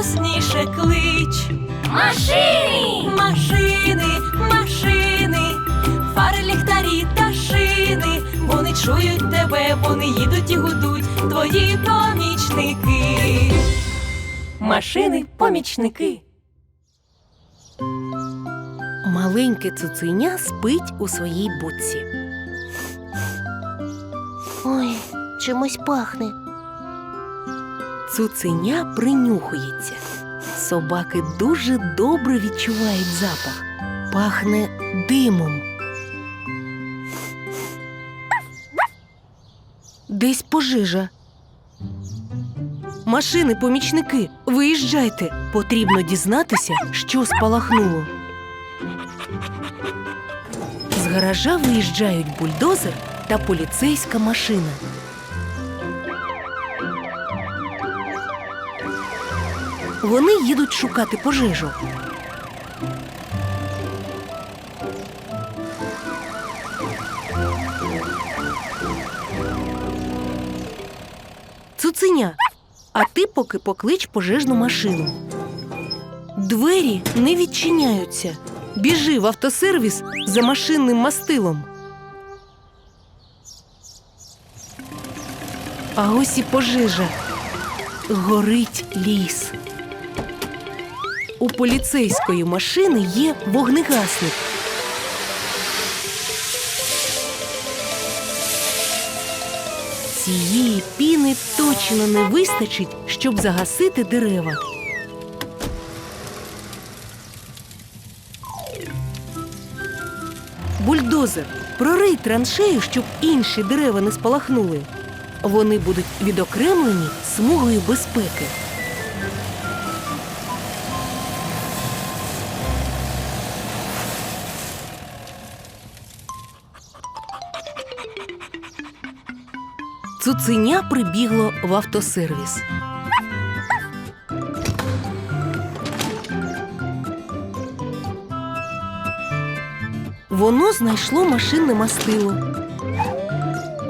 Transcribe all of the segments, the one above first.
голосніше, клич. Машини! Машини, машини, фари, ліхтарі та шини. Вони чують тебе, вони їдуть і гудуть, твої помічники. Машини, помічники. Маленьке цуценя спить у своїй будці. Ой, чимось пахне. Цуценя принюхується. Собаки дуже добре відчувають запах. Пахне димом. Десь пожежа. Машини, помічники, виїжджайте. Потрібно дізнатися, що спалахнуло. З гаража виїжджають бульдозер та поліцейська машина. Вони їдуть шукати пожежу. Цуценя, а ти поки поклич пожежну машину. Двері не відчиняються. Біжи в автосервіс за машинним мастилом. А ось і пожежа. Горить ліс. У поліцейської машини є вогнегасник. Цієї піни точно не вистачить, щоб загасити дерева. Бульдозер, прорий траншею, щоб інші дерева не спалахнули. Вони будуть відокремлені смугою безпеки. Цуценя прибігло в автосервіс. Воно знайшло машинне мастило.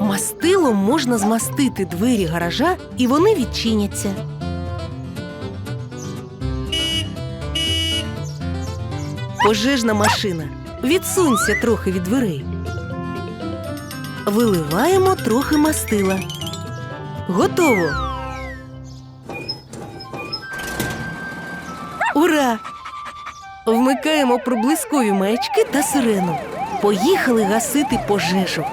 Мастилом можна змастити двері гаража, і вони відчиняться. Пожежна машина. Відсунься трохи від дверей. Виливаємо трохи мастила. Готово. Ура! Вмикаємо проблискові маячки та сирену. Поїхали гасити пожежу.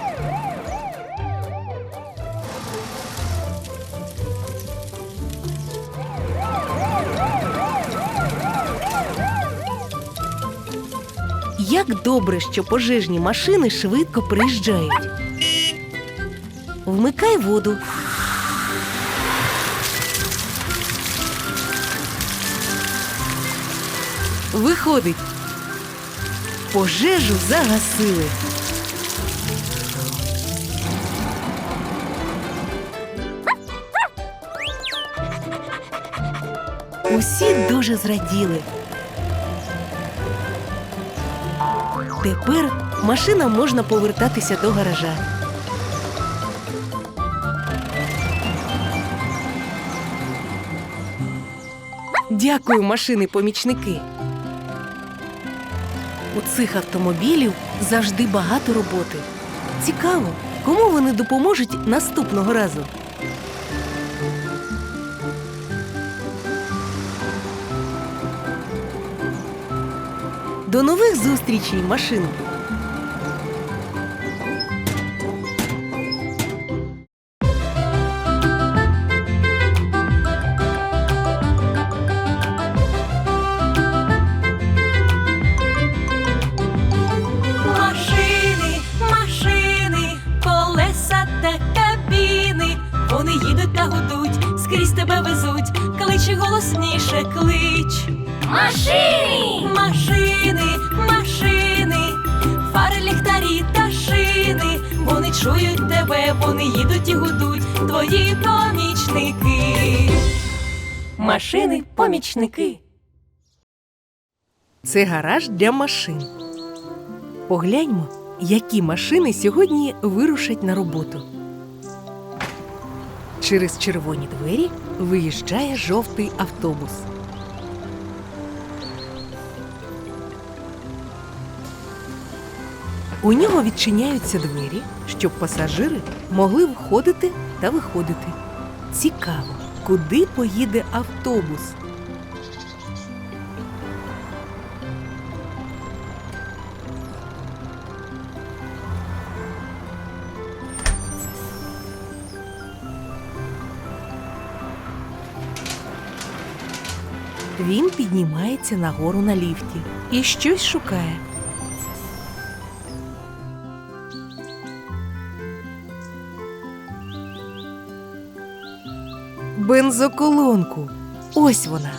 Як добре, що пожежні машини швидко приїжджають. Вмикай воду. Виходить. Пожежу загасили. Усі дуже зраділи. Тепер машинам можна повертатися до гаража. Дякую, машини-помічники. У цих автомобілів завжди багато роботи. Цікаво, кому вони допоможуть наступного разу. До нових зустрічей, машину! Везуть, кличе голосніше, клич. Машини! Машини, машини, фари, ліхтарі та шини. Вони чують тебе, вони їдуть і гудуть, твої помічники. Машини, помічники. Це гараж для машин. Погляньмо, які машини сьогодні вирушать на роботу. Через червоні двері виїжджає жовтий автобус. У нього відчиняються двері, щоб пасажири могли входити та виходити. Цікаво, куди поїде автобус. Він піднімається нагору на ліфті і щось шукає. Бензоколонку. Ось вона.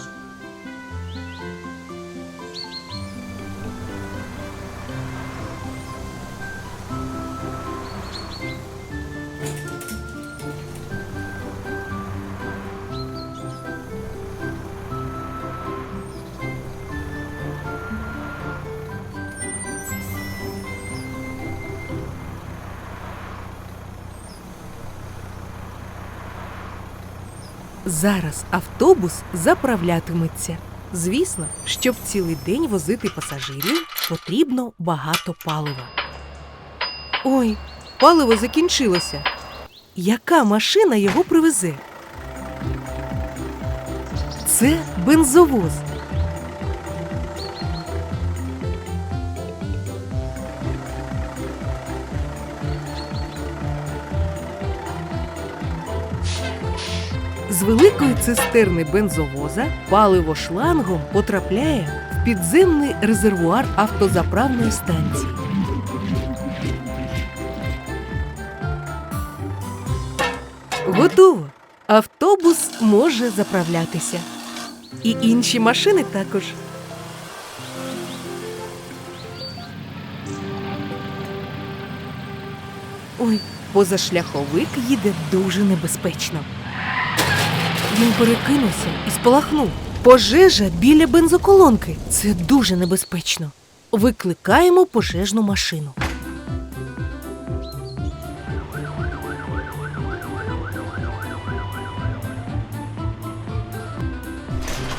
Зараз автобус заправлятиметься. Звісно, щоб цілий день возити пасажирів, потрібно багато палива. Ой, паливо закінчилося. Яка машина його привезе? Це бензовоз. З великої цистерни бензовоза паливо шлангом потрапляє в підземний резервуар автозаправної станції. Готово! Автобус може заправлятися. І інші машини також. Ой, позашляховик їде дуже небезпечно. Він перекинувся і спалахнув. Пожежа біля бензоколонки. Це дуже небезпечно. Викликаємо пожежну машину.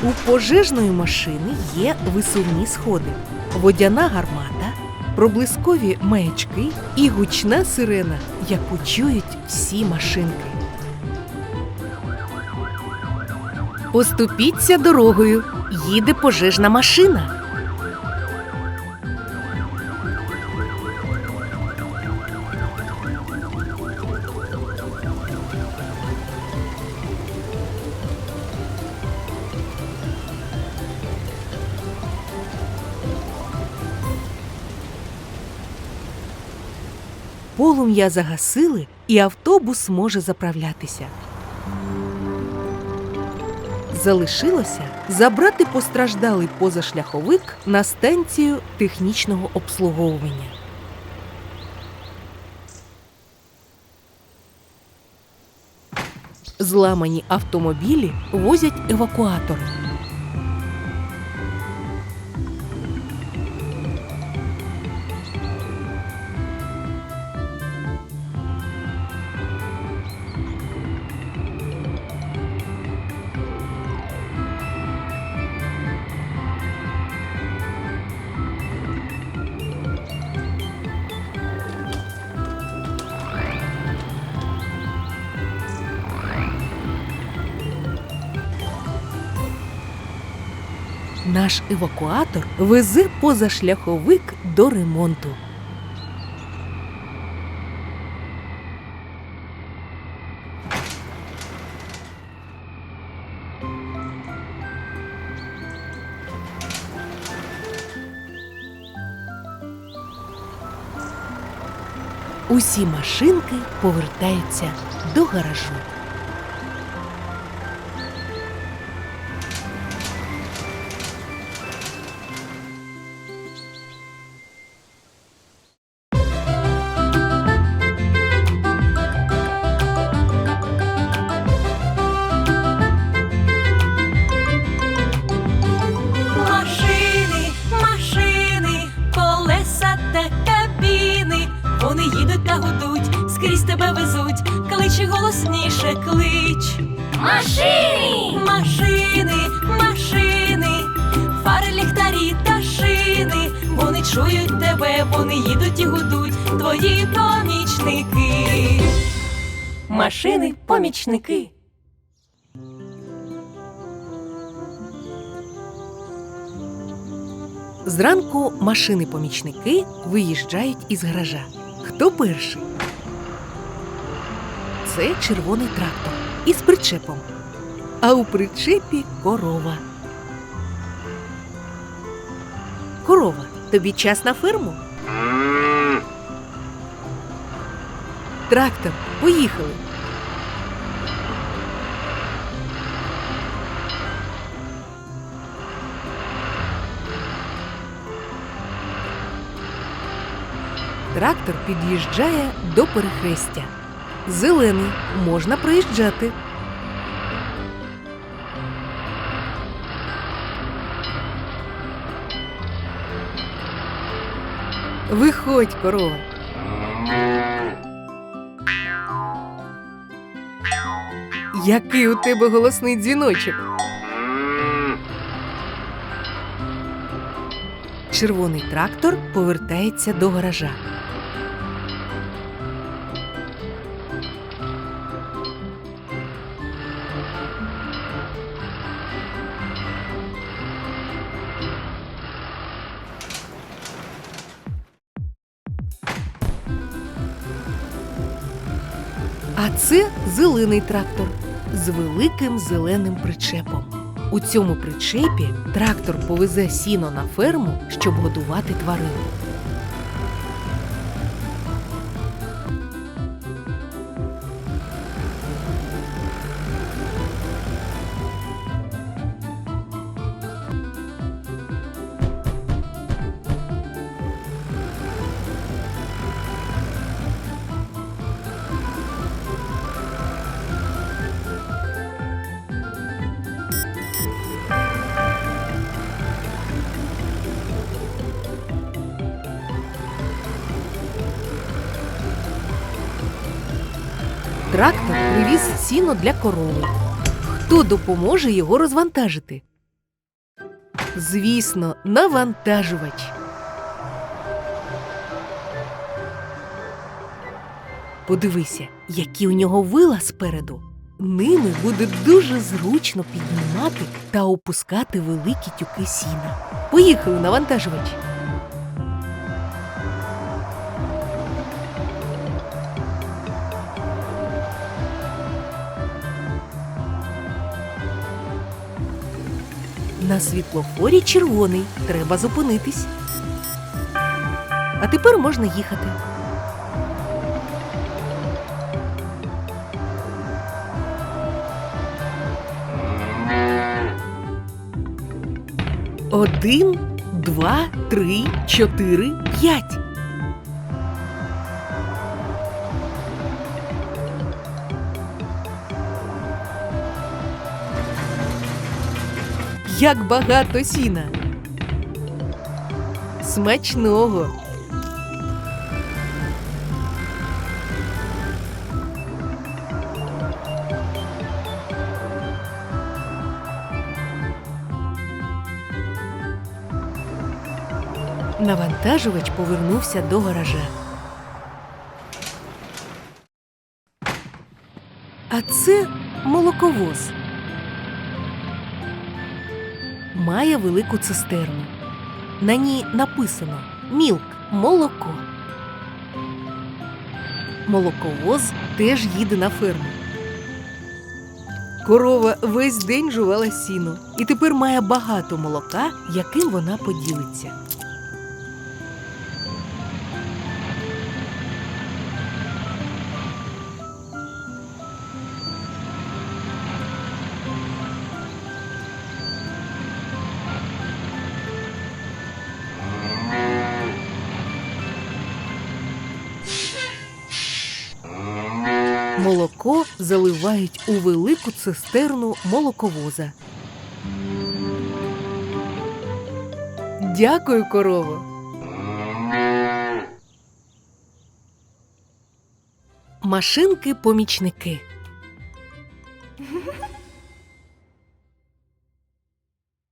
У пожежної машини є висувні сходи, водяна гармата, проблискові маячки і гучна сирена, яку чують всі машинки. Поступіться дорогою. Їде пожежна машина. Полум'я загасили, і автобус може заправлятися. Залишилося забрати постраждалий позашляховик на станцію технічного обслуговування. Зламані автомобілі возять евакуатори. Наш евакуатор везе позашляховик до ремонту. Усі машинки повертаються до гаражу. Тебе везуть, кличе голосніше клич. Машини! Машини, машини, фари, ліхтарі та шини. Вони чують тебе, вони їдуть і гудуть, твої помічники. Машини, помічники. Зранку машини-помічники виїжджають із гаража. Хто перший? Це червоний трактор із причепом. А у причепі корова. Корова, тобі час на ферму? Трактор, поїхали. Трактор під'їжджає до перехрестя. Зелений, можна проїжджати. Виходь, корова. Який у тебе голосний дзвіночок? Червоний трактор повертається до гаража. А це зелений трактор з великим зеленим причепом. У цьому причепі трактор повезе сіно на ферму, щоб годувати тварин. Трактор привіз сіно для корови. Хто допоможе його розвантажити? Звісно, навантажувач. Подивися, які у нього вила спереду. Ними буде дуже зручно піднімати та опускати великі тюки сіна. Поїхали, навантажувач. На світлофорі червоний. Треба зупинитись. А тепер можна їхати. Один, два, три, чотири, п'ять. Як багато сіна. Смачного. Навантажувач повернувся до гаража. А це молоковоз. Має велику цистерну. На ній написано Мілк молоко. Молоковоз теж їде на ферму. Корова весь день жувала сіно і тепер має багато молока, яким вона поділиться. Молоко заливають у велику цистерну молоковоза. Дякую, корово. Машинки-помічники.